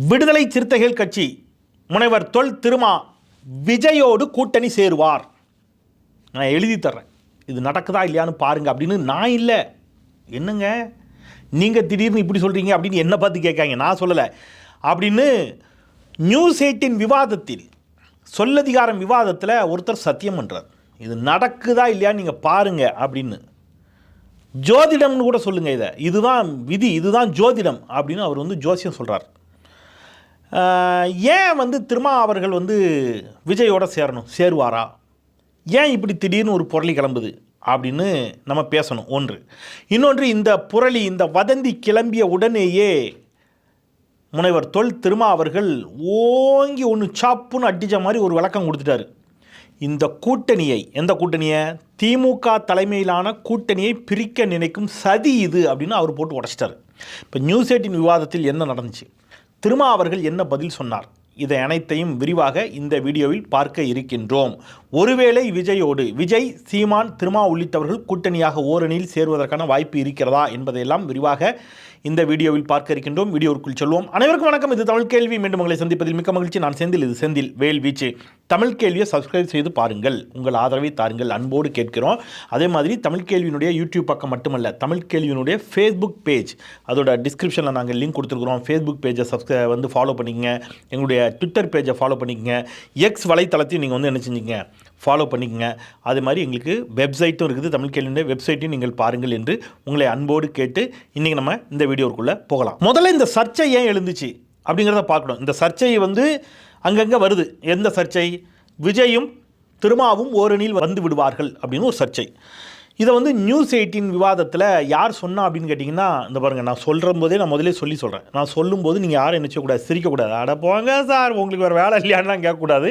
விடுதலை சிறுத்தைகள் கட்சி முனைவர் தொல் திருமா விஜயோடு கூட்டணி சேருவார். நான் எழுதி தர்றேன். இது நடக்குதா இல்லையான்னு பாருங்க. அப்படின்னு நான் இல்லை. என்னங்க? நீங்கள் திடீர்னு இப்படி சொல்கிறீங்க அப்படின்னு என்னை பார்த்து கேட்காங்க. நான் சொல்லலை. அப்படின்னு நியூஸ் எயிட்டின் விவாதத்தில் சொல்லதிகாரம் விவாதத்தில் ஒருத்தர் சத்தியம் பண்ணுறார் இது நடக்குதா இல்லையான்னு நீங்கள் பாருங்க அப்படின்னு. ஜோதிடம்னு கூட சொல்லுங்கள் இதை. இதுதான் விதி இதுதான் ஜோதிடம் அப்படின்னு அவர் வந்து ஜோசியம் சொல்கிறார் ஏன் வந்து திருமா அவர்கள் வந்து விஜயோட சேரணும் சேருவாரா? ஏன் இப்படி திடீர்னு ஒரு புரளி கிளம்புது? அப்படின்னு நம்ம பேசணும். ஒன்று. இன்னொன்று இந்த புரளி இந்த வதந்தி கிளம்பிய உடனேயே முனைவர் தொல் திருமா அவர்கள் ஓங்கி ஒன்று சாப்புன்னு அடித்த மாதிரி ஒரு விளக்கம் கொடுத்துட்டாரு. இந்த கூட்டணியை எந்த கூட்டணியை? திமுக தலைமையிலான கூட்டணியை பிரிக்க நினைக்கும் சதி இது அப்படின்னு அவர் போட்டு உடச்சிட்டார். இப்போ நியூஸ் எயிட்டின் விவாதத்தில் என்ன நடந்துச்சு? திருமா அவர்கள் என்ன பதில் சொன்னார்? இதை அனைத்தையும் விரிவாக இந்த வீடியோவில் பார்க்க இருக்கின்றோம். ஒருவேளை விஜயோடு விஜய் சீமான் திருமா உள்ளிட்டவர்கள் கூட்டணியாக ஓரணியில் சேருவதற்கான வாய்ப்பு இருக்கிறதா என்பதையெல்லாம் விரிவாக இந்த வீடியோவில் பார்க்க இருக்கின்றோம். வீடியோவுக்குள் சொல்வோம். அனைவருக்கும் வணக்கம். இது தமிழ் கேள்வி. மீண்டும் உங்களை சந்திப்பதில் மிக்க மகிழ்ச்சி. நான் செந்தில். இது செந்தில் வேல் வீச்சு. தமிழ் கேள்வியை சப்ஸ்கிரைப் செய்து பாருங்கள். உங்கள் ஆதரவை தாருங்கள். அன்போடு கேட்கிறோம். அதே மாதிரி தமிழ் கேள்வியினுடைய யூடியூப் பக்கம் மட்டுமல்ல தமிழ் கேள்வியினுடைய ஃபேஸ்புக் பேஜ் அதோட டிஸ்கிரிப்ஷனில் நாங்கள் லிங்க் கொடுத்துருக்குறோம். ஃபேஸ்புக் பேஜை சப்ஸ்கிரை வந்து ஃபாலோ பண்ணிக்கங்க. எங்களுடைய ட்விட்டர் பேஜை ஃபாலோ பண்ணிக்கங்க. எக்ஸ் வலைத்தளத்தையும் நீங்கள் வந்து என்ன செஞ்சீங்க? ஃபாலோ பண்ணிக்கங்க. அது மாதிரி எங்களுக்கு வெப்சைட்டும் இருக்குது. தமிழ் கேள்வியுடைய வெப்சைட்டையும் நீங்கள் பாருங்கள் என்று உங்களை அன்போடு கேட்டு இன்றைக்கி நம்ம இந்த வீடியோக்குள்ளே போகலாம். முதல்ல இந்த சர்ச்சை ஏன் எழுந்துச்சு அப்படிங்கிறத பார்க்கணும். இந்த சர்ச்சை வந்து அங்கங்கே வருது. எந்த சர்ச்சை? விஜயும் திருமாவும் ஓரணியில் வந்து விடுவார்கள் அப்படின்னு ஒரு சர்ச்சை. இதை வந்து நியூஸ் எயிட்டின் விவாதத்தில் யார் சொன்னா அப்படின்னு கேட்டிங்கன்னா இந்த பாருங்கள் நான் சொல்கிற போதே நான் முதலே சொல்லி சொல்கிறேன் நான் சொல்லும்போது நீங்கள் யாரும் நினச்சக்கூடாது சிரிக்கக்கூடாது. அட போங்க சார் உங்களுக்கு வேறு வேலை இல்லையான்லாம் கேட்கக்கூடாது.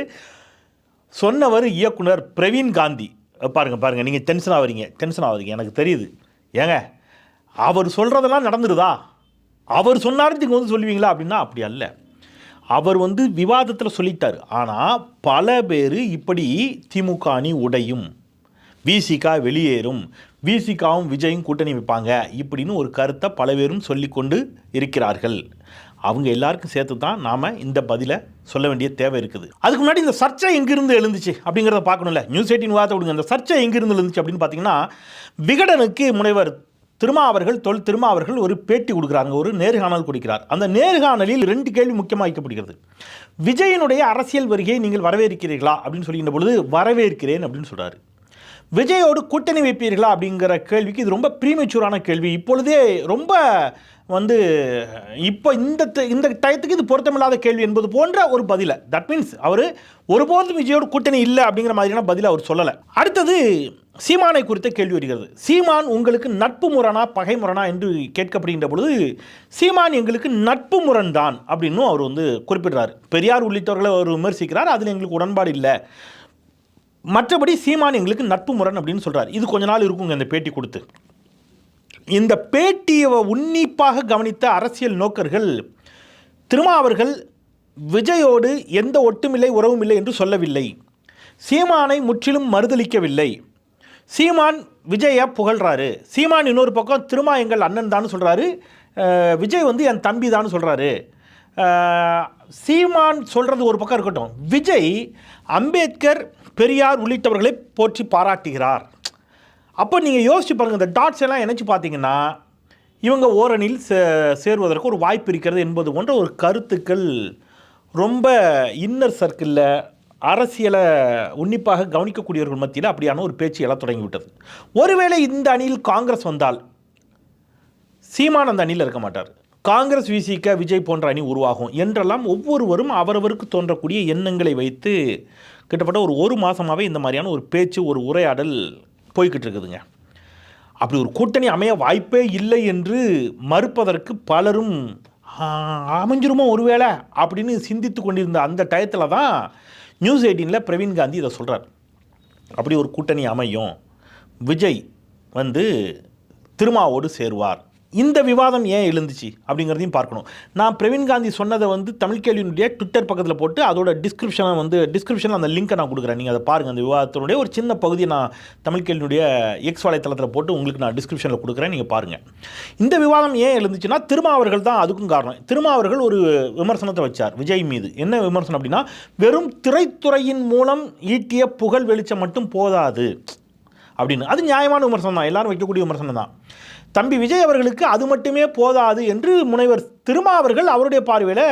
சொன்னவர் இயக்குனர் பிரவீன் காந்தி. பாருங்கள் பாருங்கள் நீங்கள் டென்ஷன் ஆகிறீங்க டென்ஷன் ஆகிறீங்க எனக்கு தெரியுது. ஏங்க அவர் சொல்கிறதெல்லாம் நடந்துருதா? அவர் சொன்னாரு நீங்கள் வந்து சொல்லுவீங்களா? அப்படின்னா அப்படி அல்ல. அவர் வந்து விவாதத்தில் சொல்லிட்டார். ஆனால் பல பேர் இப்படி திமுக அணி உடையும் விசிகா வெளியேறும் விசிகாவும் விஜயும் கூட்டணி வைப்பாங்க இப்படின்னு ஒரு கருத்தை பல பேரும் சொல்லிக்கொண்டு இருக்கிறார்கள். அவங்க எல்லாருக்கும் சேர்த்து தான் நாம் இந்த பதிலை சொல்ல வேண்டிய தேவை இருக்குது. அதுக்கு முன்னாடி இந்த சர்ச்சை எங்கிருந்து எழுந்துச்சு அப்படிங்கிறத பார்க்கணும்ல. நியூஸ் எயிட்டின் வார்த்தை விடுங்க அந்த சர்ச்சை எங்கிருந்து எழுந்துச்சு அப்படின்னு பார்த்தீங்கன்னா விகடனுக்கு முனைவர் திருமா அவர்கள் தொல் திருமா அவர்கள் ஒரு பேட்டி கொடுக்குறாங்க. ஒரு நேர்காணல் கொடுக்கிறார். அந்த நேர்காணலில் ரெண்டு கேள்வி முக்கியமாக வைக்கப்படுகிறது. விஜயனுடைய அரசியல் வருகையை நீங்கள் வரவேற்கிறீர்களா அப்படின்னு சொல்லுகின்ற பொழுது வரவேற்கிறேன் அப்படின்னு சொல்கிறாரு விஜயோடு கூட்டணி வைப்பீர்களா அப்படிங்கிற கேள்விக்கு இது ரொம்ப ப்ரீமெச்சூரான கேள்வி. இப்பொழுதே ரொம்ப வந்து இப்போ இந்த இந்த டயத்துக்கு இது பொருத்தமில்லாத கேள்வி என்பது போன்ற ஒரு பதிலை. தட் மீன்ஸ் அவர் ஒருபோதும் விஜயோட கூட்டணி இல்லை அப்படிங்கிற மாதிரியான பதிலை அவர் சொல்லலை. அடுத்தது சீமானை குறித்த கேள்வி வருகிறது. சீமான் உங்களுக்கு நட்பு முரணா பகை முரணா என்று கேட்கப்படுகின்ற பொழுது சீமான் எங்களுக்கு நட்பு முரண் தான் அப்படின்னும் அவர் வந்து குறிப்பிடுறார். பெரியார் உள்ளிட்டவர்களை அவர் விமர்சிக்கிறார் அதில் எங்களுக்கு உடன்பாடு இல்லை. மற்றபடி சீமான் எங்களுக்கு நட்பு முரண் அப்படின்னு சொல்கிறார் இது கொஞ்ச நாள் இருக்குங்க இந்த பேட்டி கொடுத்து. இந்த பேட்டியை உன்னிப்பாக கவனித்த அரசியல் நோக்கர்கள் திருமா அவர்கள் விஜயோடு எந்த ஒட்டுமில்லை உறவும் இல்லை என்று சொல்லவில்லை. சீமானை முற்றிலும் மறுதளிக்கவில்லை சீமான் விஜயை புகழ்றாரு. சீமான் இன்னொரு பக்கம் திருமா எங்கள் அண்ணன் தான் சொல்கிறாரு விஜய் வந்து என் தம்பி தான் சொல்கிறாரு சீமான் சொல்கிறது ஒரு பக்கம் இருக்கட்டும். விஜய் அம்பேத்கர் பெரியார் உள்ளிட்டவர்களை போற்றி பாராட்டுகிறார். அப்போ நீங்கள் யோசிச்சு பாருங்கள் இந்த டாட்ஸ் எல்லாம் இணைச்சு பார்த்தீங்கன்னா இவங்க ஓரணியில் சே சேருவதற்கு ஒரு வாய்ப்பு இருக்கிறது என்பது போன்ற ஒரு கருத்துக்கள் ரொம்ப இன்னர் சர்க்கிளில் அரசியலை உன்னிப்பாக கவனிக்கக்கூடியவர்கள் மத்தியில் அப்படியான ஒரு பேச்சு எல்லாம் தொடங்கிவிட்டது. ஒருவேளை இந்த அணியில் காங்கிரஸ் வந்தால் சீமான் அந்த அணியில் இருக்க மாட்டார். காங்கிரஸ் விசிக விஜய் போன்ற அணி உருவாகும் என்றெல்லாம் ஒவ்வொருவரும் அவரவருக்கு தோன்றக்கூடிய எண்ணங்களை வைத்து கிட்டத்தட்ட ஒரு ஒரு மாதமாகவே இந்த மாதிரியான ஒரு பேச்சு ஒரு உரையாடல் போய்கிட்டு இருக்குதுங்க அப்படி ஒரு கூட்டணி அமைய வாய்ப்பே இல்லை என்று மறுப்பதற்கு பலரும் அமைஞ்சிருமோ ஒருவேளை? அப்படின்னு சிந்தித்து கொண்டிருந்த அந்த டயத்தில் தான் நியூஸ் எயிட்டீனில் பிரவீன் காந்தி இதை சொல்கிறார் அப்படி ஒரு கூட்டணி அமையும். விஜய் வந்து திருமாவோடு சேருவார். இந்த விவாதம் ஏன் எழுந்துச்சு அப்படிங்கிறதையும் பார்க்கணும். நான் பிரவீன் காந்தி சொன்னதை வந்து தமிழ் கேள்வியினுடைய ட்விட்டர் பக்கத்தில் போட்டு அதோட டிஸ்கிரிப்ஷனை வந்து டிஸ்கிரிப்ஷனில் அந்த லிங்கை நான் கொடுக்குறேன். நீங்கள் அதை பாருங்கள் அந்த விவாதத்தினுடைய ஒரு சின்ன பகுதியை நான் தமிழ் கேள்வியினுடைய எக்ஸ் வலைத்தளத்தில் போட்டு உங்களுக்கு நான் டிஸ்கிரிப்ஷனில் கொடுக்குறேன். நீங்கள் பாருங்கள் இந்த விவாதம் ஏன் எழுந்துச்சுன்னா திருமாவர்கள் தான் அதுக்கும் காரணம். திருமாவர்கள் ஒரு விமர்சனத்தை வச்சார் விஜய் மீது. என்ன விமர்சனம் அப்படின்னா வெறும் திரைத்துறையின் மூலம் ஈட்டிய புகழ் வெளிச்சம் மட்டும் போதாது. அப்படின்னு. அது நியாயமான விமர்சனம் தான். எல்லாரும் வைக்கக்கூடிய விமர்சனம் தான். தம்பி விஜய் அவர்களுக்கு அது மட்டுமே போதாது என்று முனைவர் திருமா அவர்கள் அவருடைய பார்வையில்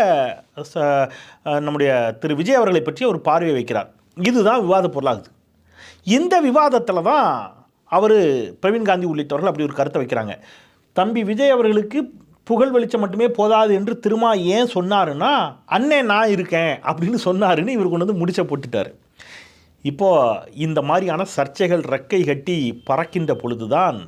ச- நம்முடைய திரு விஜய் அவர்களை பற்றி ஒரு பார்வையை வைக்கிறார். இதுதான் விவாத பொருளாகுது. இந்த விவாதத்தில் தான் அவர் பிரவீன் காந்தி உள்ளிட்டவர்கள் அப்படி ஒரு கருத்தை வைக்கிறாங்க. தம்பி விஜய் அவர்களுக்கு புகழ் வெளிச்சம் மட்டுமே போதாது என்று திருமா ஏன் சொன்னாருன்னா அண்ணே நான் இருக்கேன் அப்படின்னு சொன்னாருன்னு இவர் கொண்டு வந்து முடிச்ச போட்டுட்டார். இப்போது இந்த மாதிரியான சர்ச்சைகள் ரெக்கை கட்டி பறக்கின்ற பொழுதுதான்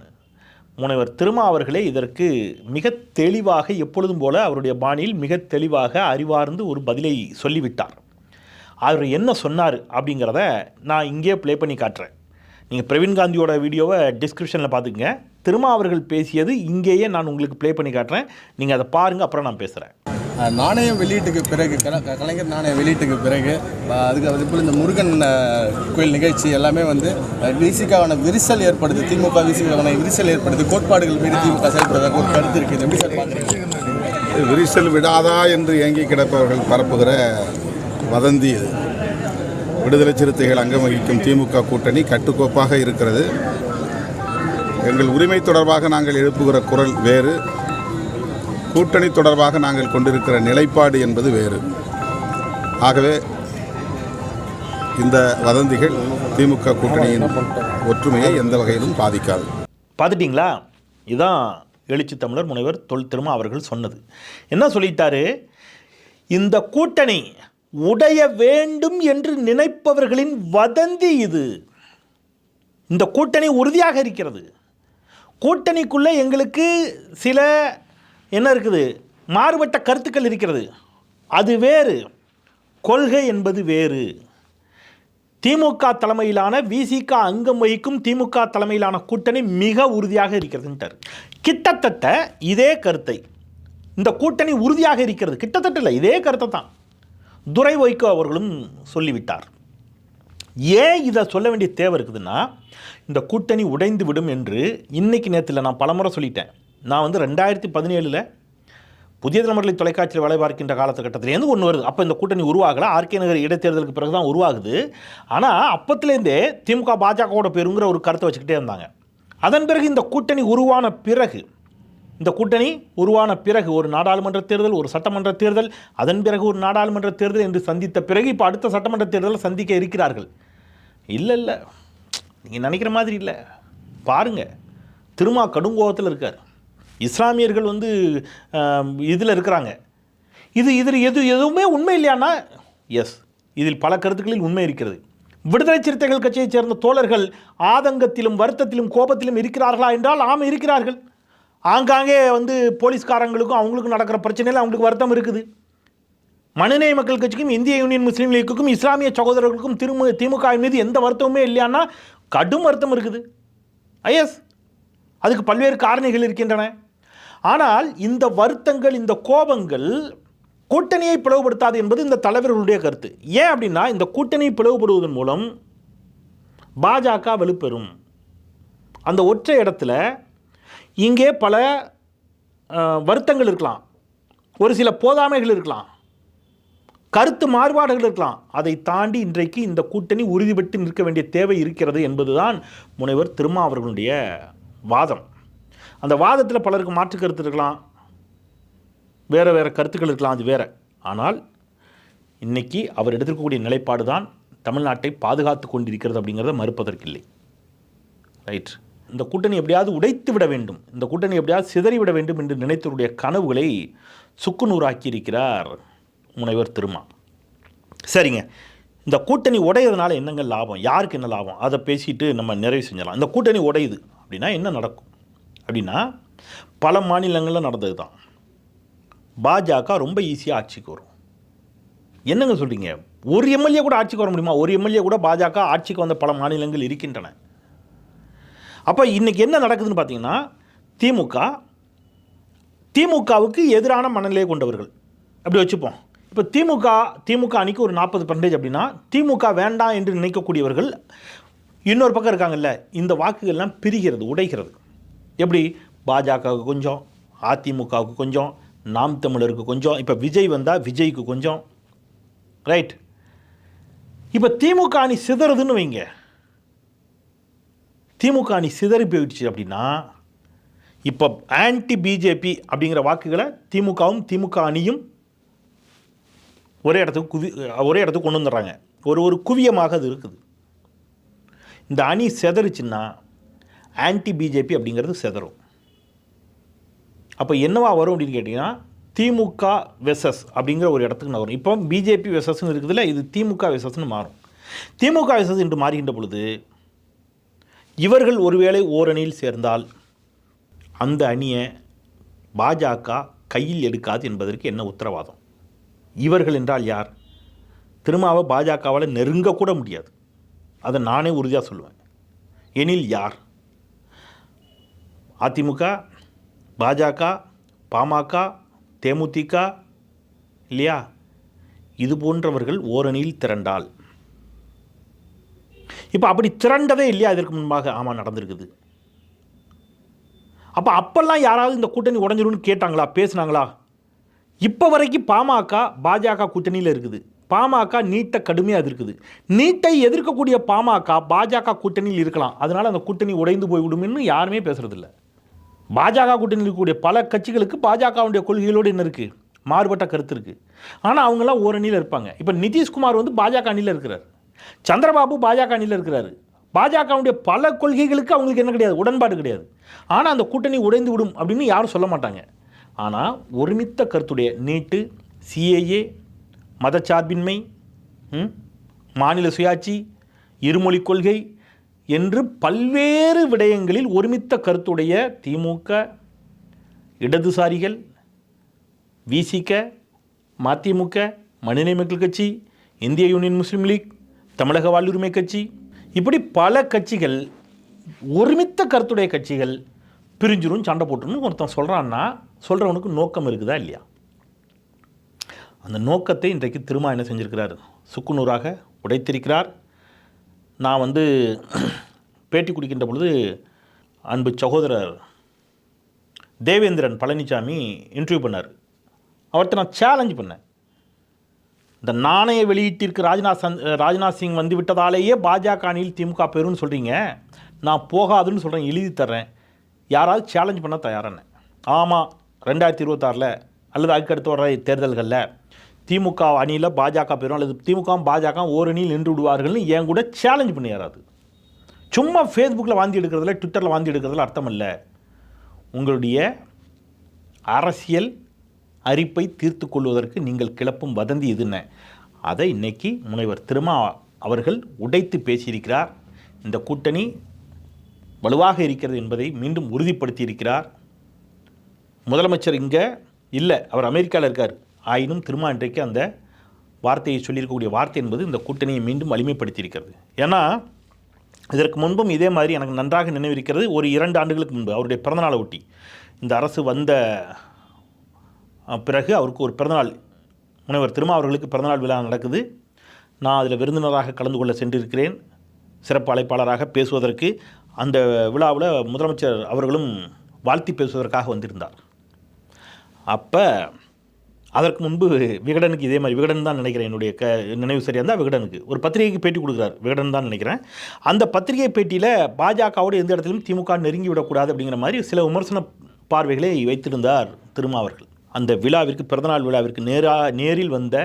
முனைவர் திருமா அவர்களே இதற்கு மிக தெளிவாக எப்பொழுதும் போல அவருடைய பாணியில் மிக தெளிவாக அறிவார்ந்து ஒரு பதிலை சொல்லிவிட்டார். அவர் என்ன சொன்னார் அப்படிங்கிறத நான் இங்கே ப்ளே பண்ணி காட்டுறேன். நீங்கள் பிரவீன் காந்தியோட வீடியோவை டிஸ்கிரிப்ஷனில் பார்த்துக்குங்க. திருமா அவர்கள் பேசியது இங்கேயே நான் உங்களுக்கு ப்ளே பண்ணி காட்டுறேன். நீங்கள் அதை பாருங்கள் அப்புறம் நான் பேசுகிறேன் நாணயம் வெளியீட்டுக்கு பிறகு கல- க- கலைஞர் நாணயம் வெளியீட்டுக்கு பிறகு அதுக்கு அது போல் இந்த முருகன் கோயில் நிகழ்ச்சி எல்லாமே வந்து விசிகாவான விரிசல் ஏற்படுது. திமுக விசிகாவான விரிசல் ஏற்படுது. கோட்பாடுகள் மீது திமுக செயல்படுறதாக ஒரு கருத்து இருக்குது. எப்படி சார் பார்க்குறீங்க? விரிசல் விடாதா என்று இயங்கி கிடப்பவர்கள் பரப்புகிற வதந்தி இது. விடுதலை சிறுத்தைகள் அங்கம் வகிக்கும் திமுக கூட்டணி கட்டுக்கோப்பாக இருக்கிறது. எங்கள் உரிமை தொடர்பாக நாங்கள் எழுப்புகிற குரல் வேறு. கூட்டணி தொடர்பாக நாங்கள் கொண்டிருக்கிற நிலைப்பாடு என்பது வேறு. ஆகவே இந்த வதந்திகள் திமுக கூட்டணியின் ஒற்றுமையை எந்த வகையிலும் பாதிக்காது. பார்த்துட்டிங்களா? இதுதான் எழுச்சி தமிழர் முனைவர் தொல் திருமா அவர்கள் சொன்னது. என்ன சொல்லிட்டாரு? இந்த கூட்டணி உடைய வேண்டும் என்று நினைப்பவர்களின் வதந்தி இது. இந்த கூட்டணி உறுதியாக இருக்கிறது. கூட்டணிக்குள்ளே எங்களுக்கு சில என்ன இருக்குது? மாறுபட்ட கருத்துக்கள் இருக்கிறது. அது வேறு. கொள்கை என்பது வேறு. திமுக தலைமையிலான விசிக அங்கம் வகிக்கும் திமுக தலைமையிலான கூட்டணி மிக உறுதியாக இருக்கிறதுன்ட்டார். கிட்டத்தட்ட இதே கருத்தை. இந்த கூட்டணி உறுதியாக இருக்கிறது. கிட்டத்தட்ட இல்லை இதே கருத்தை தான் துரை வைகோ அவர்களும் சொல்லிவிட்டார். ஏன் இதை சொல்ல வேண்டிய தேவை இருக்குதுன்னா இந்த கூட்டணி உடைந்து விடும் என்று இன்னைக்கு நேரத்தில் நான் பலமுறை சொல்லிட்டேன். நான் வந்து ரெண்டாயிரத்தி பதினேழில் புதிய தலைமுறை தொலைக்காட்சியில் வேலை பார்க்கின்ற காலத்துக்கட்டத்திலேருந்து ஒன்று வருது. அப்போ இந்த கூட்டணி உருவாகலை. ஆர்கே நகர் இடைத்தேர்தலுக்கு பிறகு தான் உருவாகுது. ஆனால் அப்பத்துலேருந்தே திமுக பாஜகவோட பேருங்கிற ஒரு கருத்தை வச்சுக்கிட்டே இருந்தாங்க. அதன் பிறகு இந்த கூட்டணி உருவான பிறகு இந்த கூட்டணி உருவான பிறகு ஒரு நாடாளுமன்ற தேர்தல் ஒரு சட்டமன்ற தேர்தல் அதன் பிறகு ஒரு நாடாளுமன்ற தேர்தல் என்று சந்தித்த பிறகு இப்போ அடுத்த சட்டமன்ற தேர்தலை சந்திக்க இருக்கிறார்கள். இல்லை இல்லை. நீங்கள் நினைக்கிற மாதிரி இல்லை. பாருங்கள் திருமா கடுங்கோபத்தில் இருக்கார். இஸ்லாமியர்கள் வந்து இதில் இருக்கிறாங்க. இது இதில் எது எதுவுமே உண்மை இல்லையானா எஸ் இதில் பல கருத்துக்களில் உண்மை இருக்கிறது. விடுதலை சிறுத்தைகள் கட்சியைச் சேர்ந்த தோழர்கள் ஆதங்கத்திலும் வருத்தத்திலும் கோபத்திலும் இருக்கிறார்களா என்றால் ஆம் இருக்கிறார்கள். ஆங்காங்கே வந்து போலீஸ்காரங்களுக்கும் அவங்களுக்கும் நடக்கிற பிரச்சனையில் அவங்களுக்கு வருத்தம் இருக்குது. மனிதநேய மக்கள் கட்சிக்கும் இந்திய யூனியன் முஸ்லீம் லீக்குக்கும் இஸ்லாமிய சகோதரர்களுக்கும் திருமு திமுக மீது எந்த வருத்தமுமே இல்லையானா கடும் வருத்தம் இருக்குது. Ah, ஐஎஸ் அதுக்கு பல்வேறு காரணிகள் இருக்கின்றன. ஆனால் இந்த வருத்தங்கள் இந்த கோபங்கள் கூட்டணியை பிளவுபடுத்தாது என்பது இந்த தலைவர்களுடைய கருத்து. ஏன் அப்படின்னா இந்த கூட்டணி பிளவுபடுவதன் மூலம் பாஜக வலுப்பெறும். அந்த ஒற்றை இடத்துல இங்கே பல வருத்தங்கள் இருக்கலாம். ஒரு சில போதாமைகள் இருக்கலாம். கருத்து மாறுபாடுகள் இருக்கலாம். அதை தாண்டி இன்றைக்கு இந்த கூட்டணி உறுதிபட்டு நிற்க வேண்டிய தேவை இருக்கிறது என்பதுதான் முனைவர் திருமா அவர்களுடைய வாதம். அந்த வாதத்தில் பலருக்கு மாற்று கருத்து இருக்கலாம். வேறு வேறு கருத்துக்கள் இருக்கலாம் அது வேறு. ஆனால் இன்றைக்கி அவர் எடுத்திருக்கக்கூடிய நிலைப்பாடு தான் தமிழ்நாட்டை பாதுகாத்து கொண்டிருக்கிறது அப்படிங்கிறத மறுப்பதற்கில்லை. ரைட் இந்த கூட்டணி எப்படியாவது உடைத்து விட வேண்டும். இந்த கூட்டணி எப்படியாவது சிதறிவிட வேண்டும் என்று நினைத்தவருடைய கனவுகளை சுக்குநூறாக்கி இருக்கிறார் முனைவர் திருமா. சரிங்க. இந்த கூட்டணி உடையதுனால என்னங்க லாபம்? யாருக்கு என்ன லாபம்? அதை பேசிட்டு நம்ம நிறைவு செஞ்சலாம் இந்த கூட்டணி உடையுது அப்படின்னா என்ன நடக்கும்? அப்படின்னா பல மாநிலங்களில் நடந்தது தான் பாஜக ரொம்ப ஈஸியாக ஆட்சிக்கு வரும். என்னங்க சொல்கிறீங்க ஒரு எம்எல்ஏ கூட ஆட்சிக்கு வர முடியுமா? ஒரு எம்எல்ஏ கூட பாஜக ஆட்சிக்கு வந்த பல மாநிலங்கள் இருக்கின்றன. அப்போ இன்றைக்கி என்ன நடக்குதுன்னு பார்த்தீங்கன்னா திமுக திமுகவுக்கு எதிரான மனநிலையை கொண்டவர்கள். அப்படி வச்சுப்போம். இப்போ திமுக திமுக அணிக்கு ஒரு நாற்பது பர்சன்டேஜ் அப்படின்னா திமுக வேண்டாம் என்று நினைக்கக்கூடியவர்கள் இன்னொரு பக்கம் இருக்காங்கல்ல இந்த வாக்குகள்லாம் பிரிகிறது உடைகிறது. எப்படி? பாஜகவுக்கு கொஞ்சம் அதிமுகவுக்கு கொஞ்சம் நாம் தமிழருக்கு கொஞ்சம். இப்போ விஜய் வந்தால் விஜய்க்கு கொஞ்சம். ரைட் இப்போ திமுக அணி சிதறுதுன்னு வைங்க. திமுக அணி சிதறி போயிடுச்சு அப்படின்னா இப்போ ஆன்டி பிஜேபி அப்படிங்கிற வாக்குகளை திமுகவும் திமுக அணியும் ஒரே இடத்துக்கு குவி ஒரே இடத்துக்கு கொண்டு வந்துடுறாங்க. ஒரு ஒரு குவியமாக அது இருக்குது. இந்த அணி செதறுச்சுன்னா ஆன்டி பிஜேபி அப்படிங்கிறது செதறும். அப்போ என்னவா வரும் அப்படின்னு கேட்டிங்கன்னா திமுக வெசஸ் அப்படிங்கிற ஒரு இடத்துக்கு நான் வரும். இப்போ பிஜேபி வெசஸ்ன்னு இருக்குதுல்ல இது திமுக வெசஸ்ன்னு மாறும். திமுக வெசஸ் என்று மாறுகின்ற பொழுது இவர்கள் ஒருவேளை ஓரணியில் சேர்ந்தால் அந்த அணியை பாஜக கையில் எடுக்காது என்பதற்கு என்ன உத்தரவாதம்? இவர்கள் என்றால் யார்? திருமாவை பாஜகவால் நெருங்கக்கூட முடியாது. அதை நானே உறுதியாக சொல்லுவேன். எனில் யார்? அதிமுக பாஜக பாமக தேமுதிக இல்லையா? இது போன்றவர்கள் ஓரணியில் திரண்டால். இப்போ அப்படி திரண்டதே இல்லையா இதற்கு முன்பாக? ஆமாம் நடந்திருக்குது. அப்போ அப்பெல்லாம் யாராவது இந்த கூட்டணி உடஞ்சிரும்னு கேட்டாங்களா? பேசுனாங்களா? இப்போ வரைக்கும் பாமக பாஜக கூட்டணியில் இருக்குது. பாமக நீட்டை கடுமையாக இருக்குது நீட்டை எதிர்க்கக்கூடிய பாமக பாஜக கூட்டணியில் இருக்கலாம். அதனால் அந்த கூட்டணி உடைந்து போய்விடும்னு யாருமே பேசுறதில்ல. பாஜக கூட்டணியில் இருக்கக்கூடிய பல கட்சிகளுக்கு பாஜகவுடைய கொள்கைகளோடு என்ன இருக்குது மாறுபட்ட கருத்து இருக்குது ஆனால் அவங்களாம் ஓரணியில் இருப்பாங்க. இப்போ நிதிஷ்குமார் வந்து பாஜக அணியில் இருக்கிறார். சந்திரபாபு பாஜக அணியில் இருக்கிறாரு. பாஜகவுடைய பல கொள்கைகளுக்கு அவங்களுக்கு என்ன கிடையாது? உடன்பாடு கிடையாது. ஆனால் அந்த கூட்டணி உடைந்து விடும் அப்படின்னு யாரும் சொல்ல மாட்டாங்க. ஆனால் ஒருமித்த கருத்துடைய நீட்டு சிஏஏ மதச்சார்பின்மை மாநில சுயாட்சி இருமொழி கொள்கை என்று பல்வேறு விடயங்களில் ஒருமித்த கருத்துடைய திமுக இடதுசாரிகள் விசிக மதிமுக மனிதநேய மக்கள் கட்சி இந்திய யூனியன் முஸ்லீம் லீக் தமிழக வாழ்வுரிமை கட்சி இப்படி பல கட்சிகள் ஒருமித்த கருத்துடைய கட்சிகள் பிரிஞ்சிரும் சண்டை போட்டுருன்னு ஒருத்தன் சொல்கிறான்னா சொல்கிறவனுக்கு நோக்கம் இருக்குதா இல்லையா? அந்த நோக்கத்தை இன்றைக்கு திருமா என்ன செஞ்சுருக்கிறார்? சுக்குநூறாக உடைத்திருக்கிறார். நான் வந்து பேட்டி குடிக்கின்ற பொழுது அன்பு சகோதரர் தேவேந்திரன் பழனிசாமி இன்டர்வியூ பண்ணார். அவர்கிட்ட நான் சேலஞ்ச் பண்ணேன். இந்த நாணய வெளியீட்டிற்கு ராஜ்நாத் சந்த் ராஜ்நாத் சிங் வந்து விட்டதாலேயே பாஜக அணியில் திமுக பெறும்னு சொல்கிறீங்க நான் போகாதுன்னு சொல்கிறேன் எழுதி தர்றேன். யாராவது சேலஞ்ச் பண்ண தயாரானேன். ஆமாம் ரெண்டாயிரத்தி இருபத்தாறில் அல்லது அதுக்கடுத்து வர தேர்தல்களில் திமுக அணியில் பாஜக பெறும். அல்லது திமுக பாஜக ஓரணியில் நின்று விடுவார்கள்னு என் கூட சேலஞ்ச் பண்ணி யாராவது சும்மா ஃபேஸ்புக்கில் வாந்தி எடுக்கிறதுல ட்விட்டரில் வாந்தி எடுக்கிறதுல அர்த்தம் இல்லை உங்களுடைய அரசியல் அரிப்பை தீர்த்து கொள்வதற்கு நீங்கள் கிளப்பும் வதந்தி இதுன்னு அதை இன்னைக்கு முனைவர் திருமா அவர்கள் உடைத்து பேசியிருக்கிறார். இந்த கூட்டணி வலுவாக இருக்கிறது என்பதை மீண்டும் உறுதிப்படுத்தியிருக்கிறார். முதலமைச்சர் இங்கே இல்லை அவர் அமெரிக்காவில் இருக்கார். ஆயினும் திருமா இன்றைக்கு அந்த வார்த்தையை சொல்லியிருக்கக்கூடிய வார்த்தை என்பது இந்த கூட்டணியை மீண்டும் வலிமைப்படுத்தியிருக்கிறது ஏன்னா இதற்கு முன்பும் இதே மாதிரி எனக்கு நன்றாக நினைவிருக்கிறது. ஒரு இரண்டு ஆண்டுகளுக்கு முன்பு அவருடைய பிறந்தநாளை ஒட்டி இந்த அரசு வந்த பிறகு அவருக்கு ஒரு பிறந்தநாள் முனைவர் திருமா அவர்களுக்கு பிறந்தநாள் விழா நடக்குது. நான் அதில் விருந்தினராக கலந்து கொள்ள சென்றிருக்கிறேன். சிறப்பு அழைப்பாளராக பேசுவதற்கு அந்த விழாவில் முதலமைச்சர் அவர்களும் வாழ்த்தி பேசுவதற்காக வந்திருந்தார். அப்போ அதற்கு முன்பு விகடனுக்கு இதே மாதிரி விகடன் தான் நினைக்கிறேன் என்னுடைய க நினைவு சரியாக இருந்தால் விகடனுக்கு. ஒரு பத்திரிகைக்கு பேட்டி கொடுக்குறாரு விகடன் தான் நினைக்கிறேன். அந்த பத்திரிகை பேட்டியில் பாஜகவோடு எந்த இடத்திலும் திமுக நெருங்கி விடக்கூடாது அப்படிங்கிற மாதிரி சில விமர்சன பார்வைகளை வைத்திருந்தார் திருமா அவர்கள். அந்த விழாவிற்கு பிறந்தநாள் விழாவிற்கு நேரா நேரில் வந்த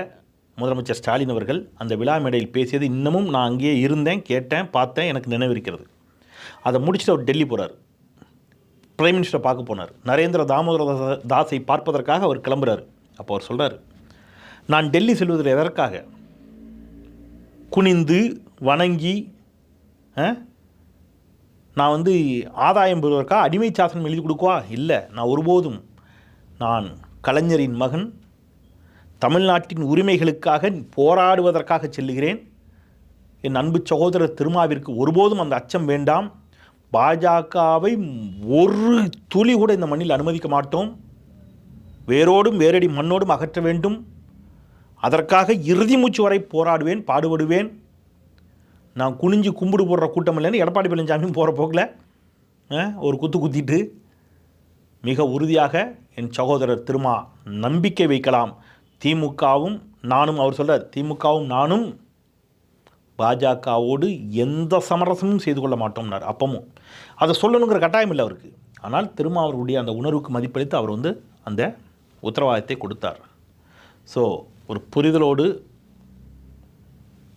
முதலமைச்சர் ஸ்டாலின் அவர்கள் அந்த விழா மேடையில் பேசியது இன்னமும் நான் அங்கேயே இருந்தேன் கேட்டேன் பார்த்தேன் எனக்கு நினைவிருக்கிறது. அதை முடிச்சுட்டு அவர் டெல்லி போகிறார் பிரைம் மினிஸ்டரை பார்க்க போனார். நரேந்திர தாமோதர தாஸை பார்ப்பதற்காக அவர் கிளம்புறாரு. அப்போ அவர் சொல்கிறார் நான் டெல்லி செல்வதில் எதற்காக? குனிந்து வணங்கி ஆ? நான் வந்து ஆதாயம் பெறுவதற்காக அடிமை சாசனம் எழுதி கொடுக்குவா? இல்லை நான் ஒருபோதும் நான் கலைஞரின் மகன் தமிழ்நாட்டின் உரிமைகளுக்காக போராடுவதற்காக செல்லுகிறேன். என் அன்பு சகோதரர் திருமாவிற்கு ஒருபோதும் அந்த அச்சம் வேண்டாம். பாஜகவை ஒரு துளி கூட இந்த மண்ணில் அனுமதிக்க மாட்டோம். வேரோடும் வேரடி மண்ணோடும் அகற்ற வேண்டும். அதற்காக இறுதி மூச்சு வரை போராடுவேன் பாடுபடுவேன். நான் குனிஞ்சு கும்பிடு போடுற கூட்டம் இல்லைன்னு எடப்பாடி பழனிசாமியும் போகிற போக்கில் ஒரு குத்து குத்திட்டு மிக உறுதியாக என் சகோதரர் திருமா நம்பிக்கை வைக்கலாம். திமுகவும் நானும் அவர் சொல்கிறார் திமுகவும் நானும் பாஜகவோடு எந்த சமரசமும் செய்து கொள்ள மாட்டோம்னார் அப்பமும். அதை சொல்லணுங்கிற கட்டாயம் இல்லை அவருக்கு. ஆனால் திருமா அவருடைய அந்த உணர்வுக்கு மதிப்பளித்து அவர் வந்து அந்த உத்தரவாதத்தை கொடுத்தார். ஸோ ஒரு புரிதலோடு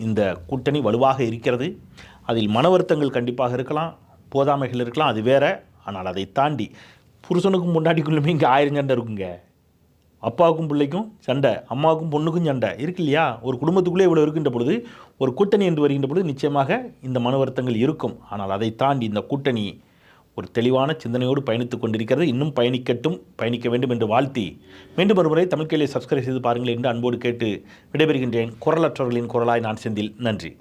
இந்த கூட்டணி வலுவாக இருக்கிறது. அதில் மன வருத்தங்கள் கண்டிப்பாக இருக்கலாம் போதாமைகள் இருக்கலாம் அது வேற. ஆனால் அதை தாண்டி புருஷனுக்கும் முன்னாடிக்குள்ளுமே இங்கே ஆயிரம் சண்டை இருக்குங்க. அப்பாவுக்கும் பிள்ளைக்கும் சண்டை அம்மாவுக்கும் பொண்ணுக்கும் சண்டை இருக்கு இல்லையா? ஒரு குடும்பத்துக்குள்ளே இவ்வளோ இருக்கின்ற பொழுது ஒரு கூட்டணி என்று வருகின்ற பொழுது நிச்சயமாக இந்த மன வருத்தங்கள் இருக்கும். ஆனால் அதை தாண்டி இந்த கூட்டணி ஒரு தெளிவான சிந்தனையோடு பயணித்துக் கொண்டிருக்கிறது. இன்னும் பயணிக்கட்டும் பயணிக்க வேண்டும் என்று வாழ்த்தி. மீண்டும் ஒருமுறை தமிழ் சப்ஸ்கிரைப் செய்து பாருங்கள் என்று அன்போடு கேட்டு விடைபெறுகின்றேன். குரலற்றவர்களின் குரலாய் நான் செந்தில். நன்றி.